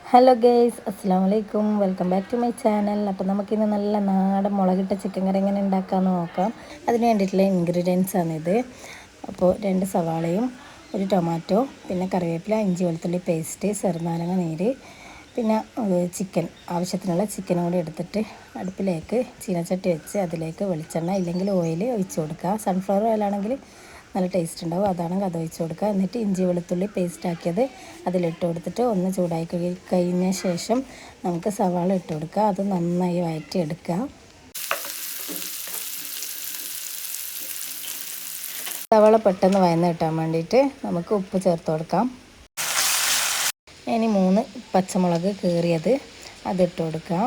Hello guys അസ്സാം വലൈക്കും welcome back to my channel അപ്പോൾ നമുക്കിന്ന് നല്ല നാടൻ മുളകിട്ട ചിക്കൻ കറി എങ്ങനെ ഉണ്ടാക്കാമെന്ന് നോക്കാം. അതിന് വേണ്ടിയിട്ടുള്ള ഇൻഗ്രീഡിയൻസ് ആണിത്. അപ്പോൾ രണ്ട് സവാളയും ഒരു ടൊമാറ്റോ പിന്നെ കറിവേപ്പില ഇഞ്ചി വെളുത്തുള്ളി പേസ്റ്റ് ചെറുനാരങ്ങ നീര് പിന്നെ ചിക്കൻ ആവശ്യത്തിനുള്ള ചിക്കനും കൂടി എടുത്തിട്ട് അടുപ്പിലേക്ക് ചീനച്ചട്ടി വെച്ച് അതിലേക്ക് വെളിച്ചെണ്ണ ഇല്ലെങ്കിൽ ഓയിൽ ഒഴിച്ചു കൊടുക്കുക. സൺഫ്ലവർ ഓയിലാണെങ്കിൽ നല്ല ടേസ്റ്റ് ഉണ്ടാവും. അതാണ് കഥ ഒഴിച്ച് കൊടുക്കുക. എന്നിട്ട് ഇഞ്ചി വെളുത്തുള്ളി പേസ്റ്റ് ആക്കിയത് അതിലിട്ട് കൊടുത്തിട്ട് ഒന്ന് ചൂടായി കഴിഞ്ഞ ശേഷം നമുക്ക് സവാള ഇട്ട് കൊടുക്കുക. അത് നന്നായി വഴറ്റിയെടുക്കുക സവാള പെട്ടെന്ന് വയന്ന് കിട്ടാൻ വേണ്ടിയിട്ട് നമുക്ക് ഉപ്പ് ചേർത്ത് കൊടുക്കാം. ഇനി മൂന്ന് പച്ചമുളക് കീറിയത് അതിട്ട് കൊടുക്കാം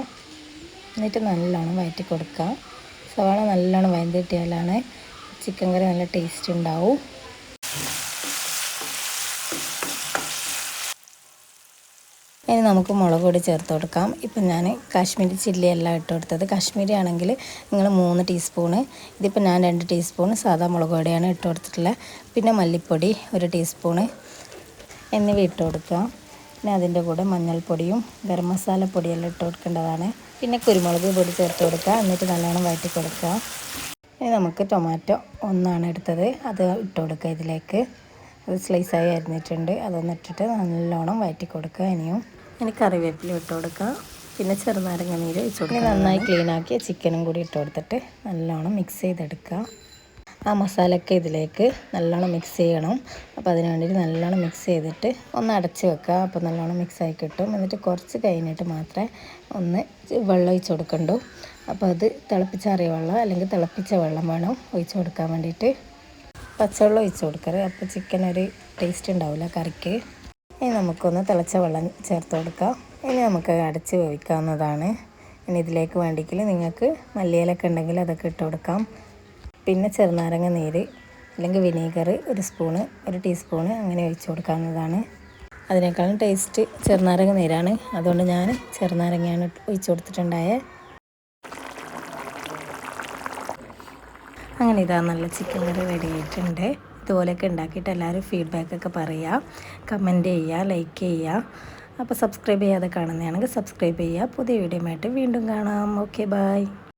എന്നിട്ട് നല്ലോണം വയറ്റി കൊടുക്കാം സവാള നല്ലോണം വയന്ന് കിട്ടിയാലാണ് ചിക്കൻ കറി നല്ല ടേസ്റ്റ് ഉണ്ടാവും. ഇനി നമുക്ക് മുളക് പൊടി ചേർത്ത് കൊടുക്കാം. ഇപ്പം ഞാൻ കാശ്മീരി ചില്ലി എല്ലാം ഇട്ട് കൊടുത്തത്. കാശ്മീരി ആണെങ്കിൽ നിങ്ങൾ മൂന്ന് ടീസ്പൂണ് ഇതിപ്പോൾ ഞാൻ രണ്ട് ടീസ്പൂൺ സാധാ മുളക് പൊടിയാണ് ഇട്ട് കൊടുത്തിട്ടുള്ളത്. പിന്നെ മല്ലിപ്പൊടി ഒരു ടീസ്പൂണ് എന്നിവ ഇട്ട് കൊടുക്കുക. പിന്നെ അതിന്റെ കൂടെ മഞ്ഞൾപ്പൊടിയും ഗരം മസാല പൊടിയെല്ലാം ഇട്ട് കൊടുക്കേണ്ടതാണ്. പിന്നെ കുരുമുളക് പൊടി ചേർത്ത് കൊടുക്കുക. എന്നിട്ട് നല്ലോണം വഴറ്റി കൊടുക്കുക. ഇനി നമുക്ക് ടൊമാറ്റോ ഒന്നാണ് എടുത്തത്. അത് ഇട്ട് കൊടുക്കുക ഇതിലേക്ക്. അത് സ്ലൈസായി അരിഞ്ഞിട്ടുണ്ട്. അതൊന്ന് ഇട്ടിട്ട് നല്ലോണം വഴറ്റി കൊടുക്കുക ഇനിയും. ഇനി കറിവേപ്പില ഇട്ട് കൊടുക്കുക. പിന്നെ ചെറുനാരങ്ങ നീര് ഒഴിച്ച് കൊടുക്കുക നന്നായി ക്ലീൻ ആക്കി ചിക്കനും കൂടി ഇട്ട് കൊടുത്തിട്ട് നല്ലോണം മിക്സ് ചെയ്തെടുക്കുക. ആ മസാലയൊക്കെ ഇതിലേക്ക് നല്ലോണം മിക്സ് ചെയ്യണം. അപ്പോൾ അതിന് വേണ്ടിയിട്ട് നല്ലോണം മിക്സ് ചെയ്തിട്ട് ഒന്ന് അടച്ച് വെക്കുക. അപ്പോൾ നല്ലോണം മിക്സ് ആയി കിട്ടും. എന്നിട്ട് കുറച്ച് കഴിഞ്ഞിട്ട് മാത്രമേ ഒന്ന് വെള്ളം ഒഴിച്ച് കൊടുക്കണ്ടൂ. അപ്പോൾ അത് തിളപ്പിച്ചാറിയ വെള്ളം അല്ലെങ്കിൽ തിളപ്പിച്ച വെള്ളം വേണം ഒഴിച്ച് കൊടുക്കാൻ വേണ്ടിയിട്ട്. പച്ചവെള്ളം ഒഴിച്ച് കൊടുക്കരുത്. അപ്പോൾ ചിക്കൻ ഒരു ടേസ്റ്റ് ഉണ്ടാവില്ല കറിക്ക്. ഇനി നമുക്കൊന്ന് തിളച്ച വെള്ളം ചേർത്ത് കൊടുക്കാം. ഇനി നമുക്ക് അടച്ച് വേവിക്കാവുന്നതാണ്. ഇനി ഇതിലേക്ക് വേണ്ടിയെങ്കിൽ നിങ്ങൾക്ക് മല്ലിയിലൊക്കെ ഉണ്ടെങ്കിൽ അതൊക്കെ ഇട്ട് കൊടുക്കാം. പിന്നെ ചെറുനാരങ്ങ നീര് അല്ലെങ്കിൽ വിനീഗർ ഒരു സ്പൂണ് ഒരു ടീസ്പൂണ് അങ്ങനെ ഒഴിച്ചു കൊടുക്കാവുന്നതാണ്. അതിനേക്കാളും ടേസ്റ്റ് ചെറുനാരങ്ങ നീരാണ്. അതുകൊണ്ട് ഞാൻ ചെറുനാരങ്ങയാണ് ഒഴിച്ചു കൊടുത്തിട്ടുണ്ടായത് അങ്ങനെ ഇതാ നല്ല ചിക്കൻ കറി റെഡി ആയിട്ടുണ്ട്. ഇതുപോലെയൊക്കെ ഉണ്ടാക്കിയിട്ട് എല്ലാവരും ഫീഡ്ബാക്കൊക്കെ പറയുക. കമന്റ് ചെയ്യുക ലൈക്ക് ചെയ്യുക. അപ്പോൾ സബ്സ്ക്രൈബ് ചെയ്യാതെ കാണുന്നതാണെങ്കിൽ സബ്സ്ക്രൈബ് ചെയ്യുക. പുതിയ വീഡിയോ ആയിട്ട് വീണ്ടും കാണാം. Okay bye